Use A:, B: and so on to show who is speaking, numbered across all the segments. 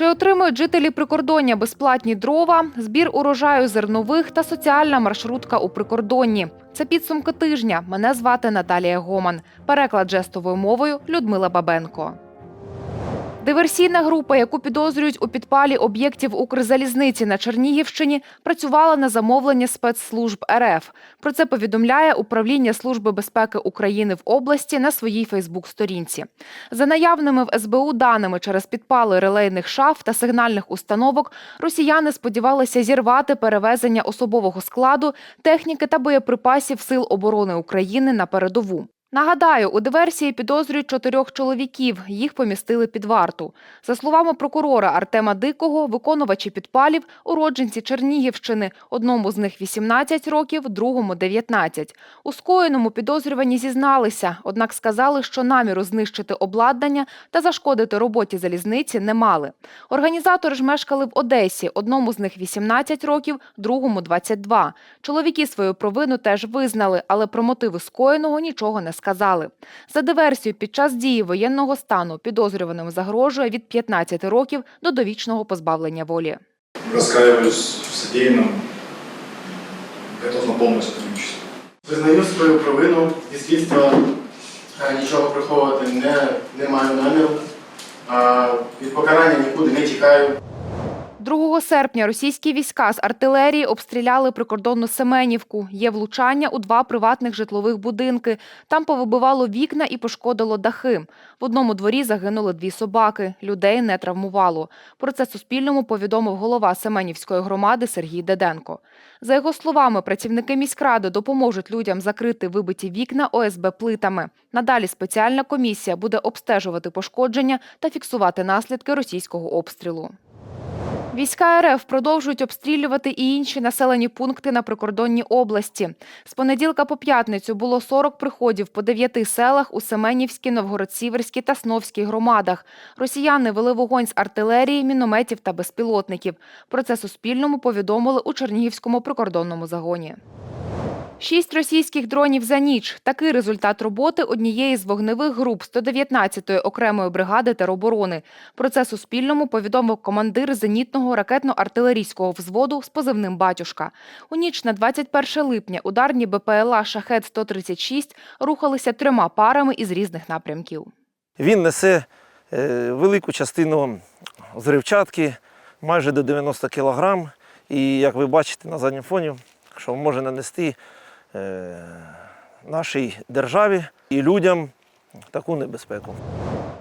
A: Чи отримують жителі прикордоння безплатні дрова, збір урожаю зернових та соціальна маршрутка у прикордонні? Це підсумки тижня. Мене звати Наталія Гоман. Переклад жестовою мовою Людмила Бабенко. Диверсійна група, яку підозрюють у підпалі об'єктів Укрзалізниці на Чернігівщині, працювала на замовлення спецслужб РФ. Про це повідомляє управління Служби безпеки України в області на своїй Фейсбук-сторінці. За наявними в СБУ даними через підпали релейних шаф та сигнальних установок, росіяни сподівалися зірвати перевезення особового складу, техніки та боєприпасів Сил оборони України на передову. Нагадаю, у диверсії підозрюють чотирьох чоловіків. Їх помістили під варту. За словами прокурора Артема Дикого, виконувачі підпалів уродженці Чернігівщини. Одному з них 18 років, другому 19. У скоєному підозрювані зізналися, однак сказали, що наміру знищити обладнання та зашкодити роботі залізниці не мали. Організатори ж мешкали в Одесі. Одному з них 18 років, другому 22. Чоловіки свою провину теж визнали, але про мотиви скоєного нічого не. За диверсію під час дії воєнного стану підозрюваним загрожує від 15 років до довічного позбавлення волі.
B: Раскаиваюсь в содеянном, готов на полное сотрудничество.
C: Визнаю свою провину і слідства е, нічого приховувати не, не маю наміру. Від покарання нікуди не тікаю.
A: 2 серпня російські війська з артилерії обстріляли прикордонну Семенівку. Є влучання у два приватних житлових будинки. Там повибивало вікна і пошкодило дахи. В одному дворі загинули дві собаки. Людей не травмувало. Про це Суспільному повідомив голова Семенівської громади Сергій Деденко. За його словами, працівники міськради допоможуть людям закрити вибиті вікна ОСБ плитами. Надалі спеціальна комісія буде обстежувати пошкодження та фіксувати наслідки російського обстрілу. Війська РФ продовжують обстрілювати і інші населені пункти на прикордонній області. З понеділка по п'ятницю було 40 приходів по дев'яти селах у Семенівській, Новгород-Сіверській та Сновській громадах. Росіяни вели вогонь з артилерії, мінометів та безпілотників. Про це Суспільному повідомили у Чернігівському прикордонному загоні. Шість російських дронів за ніч. Такий результат роботи однієї з вогневих груп 119-ї окремої бригади тероборони. Про це Суспільному повідомив командир зенітного ракетно-артилерійського взводу з позивним «Батюшка». У ніч на 21 липня ударні БПЛА «Шахет-136» рухалися трьома парами із різних напрямків.
D: Він несе е, велику частину зривчатки, майже до 90 кг. І як ви бачите на задньому фоні, що може нанести нашій державі і людям таку небезпеку.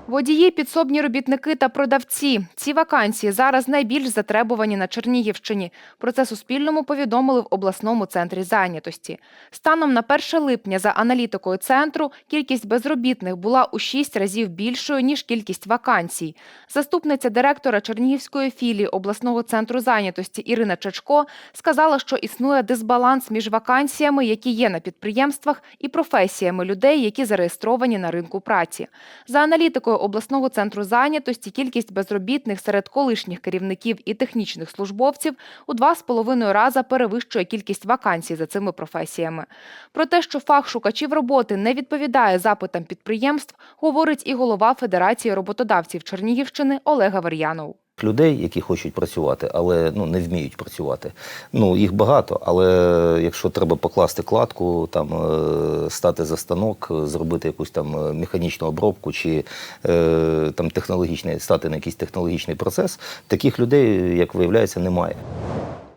A: Водії, підсобні робітники та продавці. Ці вакансії зараз найбільш затребувані на Чернігівщині. Про це Суспільному повідомили в обласному центрі зайнятості. Станом на 1 липня, за аналітикою центру, кількість безробітних була у 6 разів більшою, ніж кількість вакансій. Заступниця директора Чернігівської філії обласного центру зайнятості Ірина Чечко сказала, що існує дисбаланс між вакансіями, які є на підприємствах, і професіями людей, які зареєстровані на ринку праці. За аналітикою обласного центру зайнятості кількість безробітних серед колишніх керівників і технічних службовців у два з половиною рази перевищує кількість вакансій за цими професіями. Про те, що фах шукачів роботи не відповідає запитам підприємств, говорить і голова Федерації роботодавців Чернігівщини Олег Авер'янов.
E: Людей, які хочуть працювати, але ну не вміють працювати. Ну їх багато, але якщо треба покласти кладку, там е, стати за станок, зробити якусь там механічну обробку чи е, там технологічний стати на якийсь технологічний процес, таких людей, як виявляється, немає.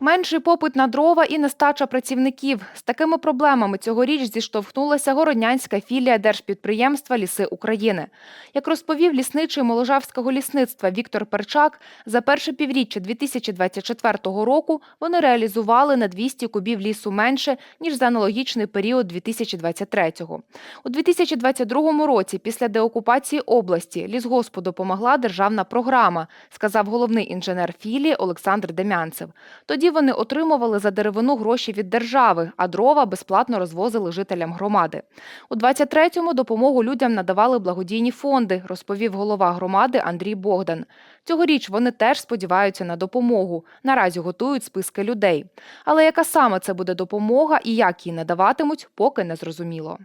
A: Менший попит на дрова і нестача працівників. З такими проблемами цьогоріч зіштовхнулася городнянська філія держпідприємства Ліси України. Як розповів лісничий Моложавського лісництва Віктор Перчак, за перше півріччя 2024 року вони реалізували на 200 кубів лісу менше, ніж за аналогічний період 2023-го. У 2022 році, після деокупації області, лісгоспу допомогла державна програма, сказав головний інженер філії Олександр Демянцев. Тоді вони отримували за деревину гроші від держави, а дрова безплатно розвозили жителям громади. У 23-му допомогу людям надавали благодійні фонди, розповів голова громади Андрій Богдан. Цьогоріч вони теж сподіваються на допомогу. Наразі готують списки людей. Але яка саме це буде допомога і як її надаватимуть, поки не зрозуміло.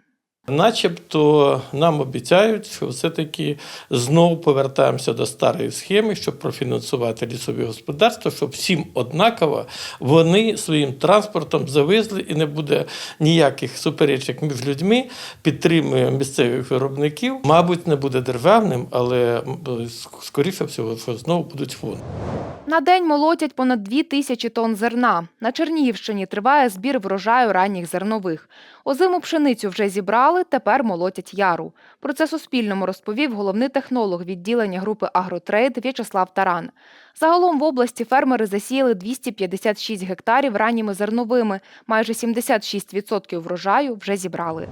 F: Начебто нам обіцяють, що все-таки знову повертаємося до старої схеми, щоб профінансувати лісові господарства, щоб всім однаково вони своїм транспортом завезли і не буде ніяких суперечок між людьми. Підтримуємо місцевих виробників. Мабуть, не буде державним, але скоріше всього, що знову будуть фонди.
A: На день молотять понад 2 тисячі тонн зерна. На Чернігівщині триває збір врожаю ранніх зернових. Озиму пшеницю вже зібрали, тепер молотять яру. Про це Суспільному розповів головний технолог відділення групи «Агротрейд» В'ячеслав Таран. Загалом в області фермери засіяли 256 гектарів ранніми зерновими. Майже 76% врожаю вже зібрали.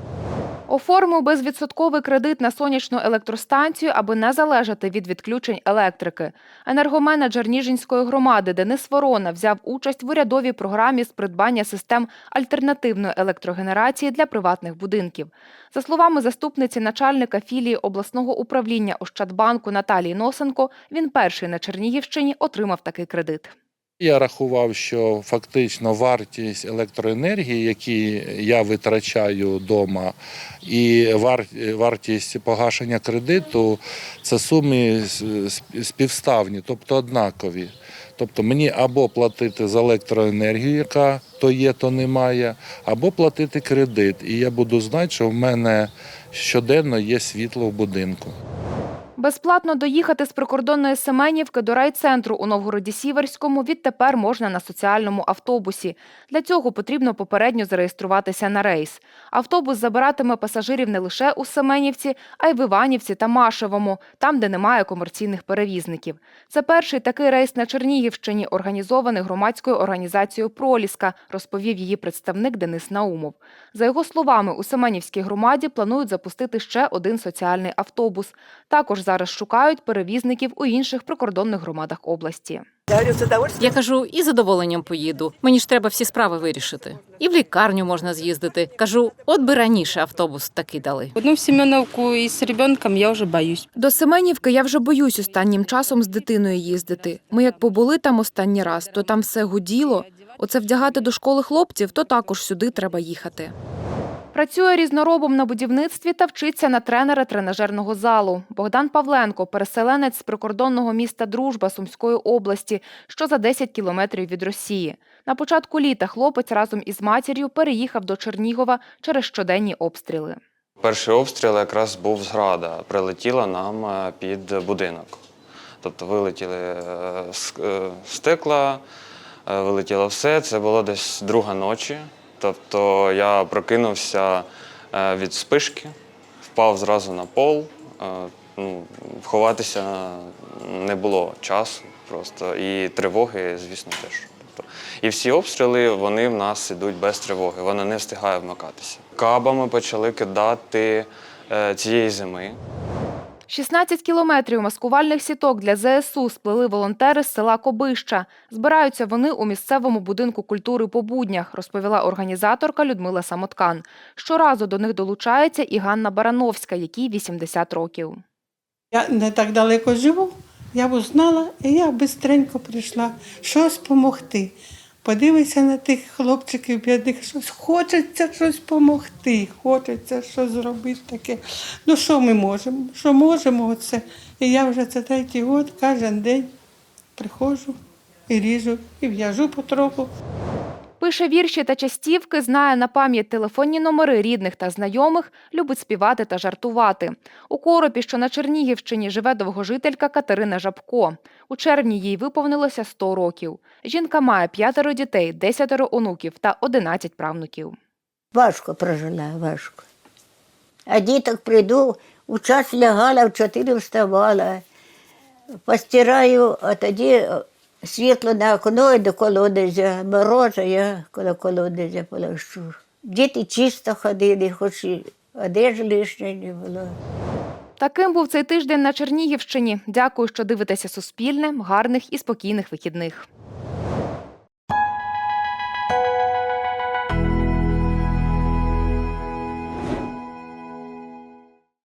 A: Оформив безвідсотковий кредит на сонячну електростанцію, аби не залежати від відключень електрики. Енергоменеджер Ніжинської громади Денис Ворона взяв участь в урядовій програмі з придбання систем альтернативної електрогенерації для приватних будинків. За словами заступниці начальника філії обласного управління Ощадбанку Наталії Носенко, він перший на Чернігівщині отримав такий кредит.
G: Я рахував, що фактично вартість електроенергії, які я витрачаю вдома, і вартість погашення кредиту це суми співставні, тобто однакові. Тобто мені або платити за електроенергію, яка то є, то немає, або платити кредит. І я буду знати, що в мене щоденно є світло в будинку.
A: Безплатно доїхати з прикордонної Семенівки до райцентру у Новгороді Сіверському відтепер можна на соціальному автобусі. Для цього потрібно попередньо зареєструватися на рейс. Автобус забиратиме пасажирів не лише у Семенівці, а й в Іванівці та Машевому, там, де немає комерційних перевізників. Це перший такий рейс на Чернігівщині, організований громадською організацією Проліска, розповів її представник Денис Наумов. За його словами, у Семенівській громаді планують запустити ще один соціальний автобус. Також зараз шукають перевізників у інших прикордонних громадах області.
H: Я кажу, і задоволенням поїду. Мені ж треба всі справи вирішити. І в лікарню можна з'їздити. Кажу, от би раніше автобус такий дали.
I: Ну, в Семеновку и с ребенком я уже боюсь.
A: До Семенівки я вже боюсь останнім часом з дитиною їздити. Ми як побули там останній раз, то там все гуділо. Оце вдягати до школи хлопців, то також сюди треба їхати. Працює різноробом на будівництві та вчиться на тренера тренажерного залу. Богдан Павленко, переселенець з прикордонного міста Дружба Сумської області, що за 10 кілометрів від Росії. На початку літа хлопець разом із матір'ю переїхав до Чернігова через щоденні обстріли.
J: Перший обстріл якраз був з града. Прилетіла нам е, під будинок. Тобто вилетіли е, е, стекла, вилетіло все. Це було десь друга ночі. Тобто я прокинувся е, від спишки, впав зразу на пол. Е, Ну, ховатися не було часу просто. І тривоги, звісно, теж. Тобто, і всі обстріли вони в нас ідуть без тривоги, вона не встигає вмикатися. Кабами почали кидати е, цієї зими.
A: 16 кілометрів маскувальних сіток для ЗСУ сплели волонтери з села Кобища. Збираються вони у місцевому будинку культури по буднях, розповіла організаторка Людмила Самоткан. Щоразу до них долучається і Ганна Барановська, якій 80 років.
K: Я не так далеко живу, я б узнала, і я швидко прийшла щось допомогти. Подивися на тих хлопчиків бідних, щось хочеться щось допомогти, хочеться щось зробити таке. Ну що ми можемо? Що можемо, оце. І я вже це третій год кожен день приходжу і ріжу, і в'яжу потроху.
A: Пише вірші та частівки, знає на пам'ять телефонні номери рідних та знайомих, любить співати та жартувати. У Коропі, що на Чернігівщині, живе довгожителька Катерина Жабко. У червні їй виповнилося 100 років. Жінка має п'ятеро дітей, десятеро онуків та 11 правнуків.
L: Важко прожила, важко. А діток прийду, у час лягала, в чотири вставала, постираю, а тоді світло на окно і до колодязя, мороза, я коло колодязя полощу. Діти чисто ходили, хоч і одежі лишньої не було.
A: Таким був цей тиждень на Чернігівщині. Дякую, що дивитеся Суспільне. Гарних і спокійних вихідних.